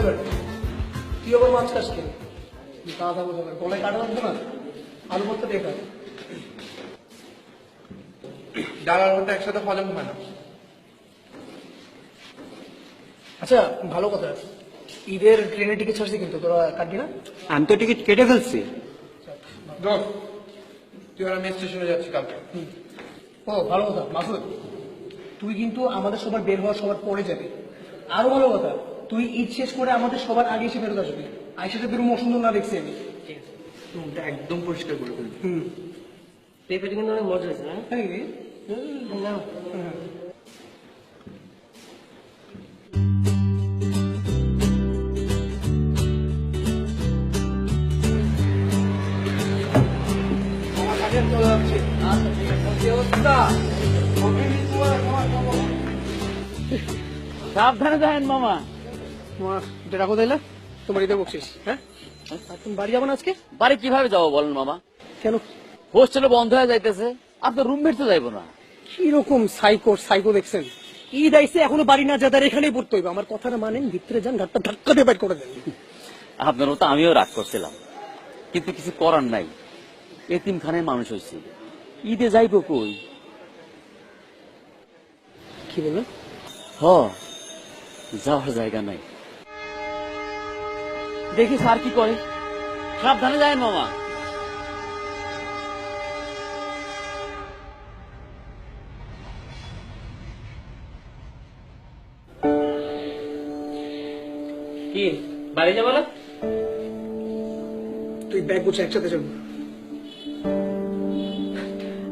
আবার মাছ খাস কেন বোঝা গলায় কাটা লাগবে না? আলু ভর্তা দেখা ডাল আর ভর্তা একসাথে হজম হয় না আচ্ছা ভালো কথা। ঈদের ট্রেনের টিকিট ছাড়ছি কিন্তু তোরা কাটবি না? আমি তো টিকিট কেটে ফেলছি। দোস্ত তুই আর আমি স্টেশনে যাচ্ছি কালকে। ও ভালো কথা। মাসুদ তুই কিন্তু আমাদের সবার বের হওয়ার সবার পরে যাবে। আরও ভালো কথা। তুই ঈদ শেষ করে আমাদের সবার আগে এসে ফেরত আসবি। আইসাতে বেরো সুন্দর না দেখছি আমি। রুমটা একদম পরিষ্কার করে ফেলবি। হুম। পেঁপেটা কিন্তু অনেক মজা হয়েছে না। হ্যাঁ। সাবধানে যাবেন মামা। তোমার যেটা কোথায় এলে? তোমার ঈদের বকশিস হ্যাঁ? আর তুমি বাড়ি যাব না আজকে? বাড়ি কীভাবে যাব বলেন মামা? কেন? হোস্টেলে বন্ধ হয়ে যাইতেছে আপনার রুমমেট তো যাইবো না। কীরকম সাইকো সাইকো দেখছেন? ঈদ আইসে এখনও বাড়ি না যাদের এখানেই পড়তে হইবে। আমার কথাটা মানেন ভিতরে যান ঘাটটা ধাক্কা দিয়ে বাইর করে দেন। আপনার মতো আমিও রাগ করছিলাম। কিন্তু কিছু করার নাই। এতিম খানের মানুষ হয়েছে ঈদে যাইবো কই? কি বলবেন হ যাওয়ার জায়গা নাই। দেখি স্যার কি করে। সাবধানে যায় মামা। কি বাড়ি যাব না? তুই ব্যাগ গুছে একসাথে যাব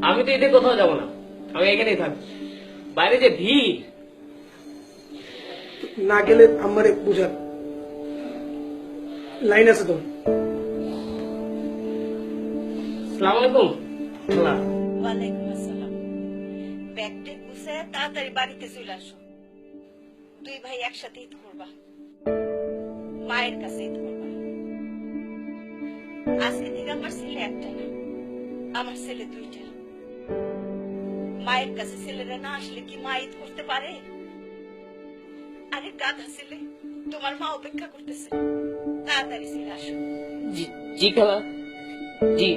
আমি তো এতে কোথাও যাব না। আমি এখানেই থাকব বাইরে যে ভিড়। না গেলে আমারে বুঝান লাইন আছে তো। সালাম আলাইকুম। ওয়ালাইকুম আসসালাম। ব্যাগটা গুছে তাড়াতাড়ি বাড়িতে চলে আসো। দুই ভাই একসাথে ঈদ করবা। মায়ের কাছে ঈদ করবা। আজকে থেকে আমার ছেলে একটা না আমার ছেলে দুইটা। মায়ের কাছে ছেলেরা না আসলে কি মা ঈদ করতে পারে? আরে গাধা ছেলে তোমার মা অপেক্ষা করতেছে। তাড়াতাড়ি চলে আসো জি জি খালা জি